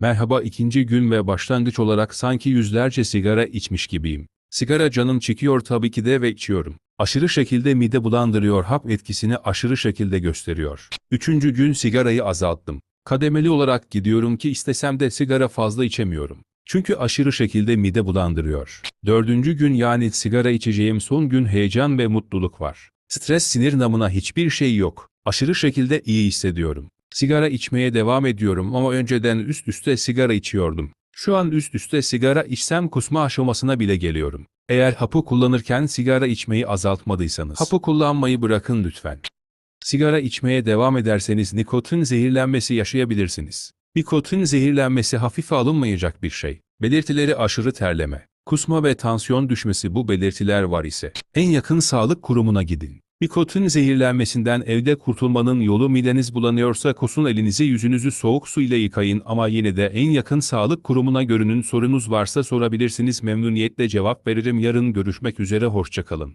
Merhaba ikinci gün ve başlangıç olarak sanki yüzlerce sigara içmiş gibiyim. Sigara canım çekiyor tabii ki de ve içiyorum. Aşırı şekilde mide bulandırıyor hap etkisini aşırı şekilde gösteriyor. Üçüncü gün sigarayı azalttım. Kademeli olarak gidiyorum ki istesem de sigara fazla içemiyorum. Çünkü aşırı şekilde mide bulandırıyor. Dördüncü gün yani sigara içeceğim son gün heyecan ve mutluluk var. Stres sinir namına hiçbir şey yok. Aşırı şekilde iyi hissediyorum. Sigara içmeye devam ediyorum ama önceden üst üste sigara içiyordum. Şu an üst üste sigara içsem kusma aşamasına bile geliyorum. Eğer hapı kullanırken sigara içmeyi azaltmadıysanız, hapı kullanmayı bırakın lütfen. Sigara içmeye devam ederseniz nikotin zehirlenmesi yaşayabilirsiniz. Nikotin zehirlenmesi hafife alınmayacak bir şey. Belirtileri aşırı terleme, kusma ve tansiyon düşmesi bu belirtiler var ise en yakın sağlık kurumuna gidin. Nikotin zehirlenmesinden evde kurtulmanın yolu mideniz bulanıyorsa kusun elinizi yüzünüzü soğuk su ile yıkayın ama yine de en yakın sağlık kurumuna görünün sorunuz varsa sorabilirsiniz. Memnuniyetle cevap veririm. Yarın görüşmek üzere. Hoşçakalın.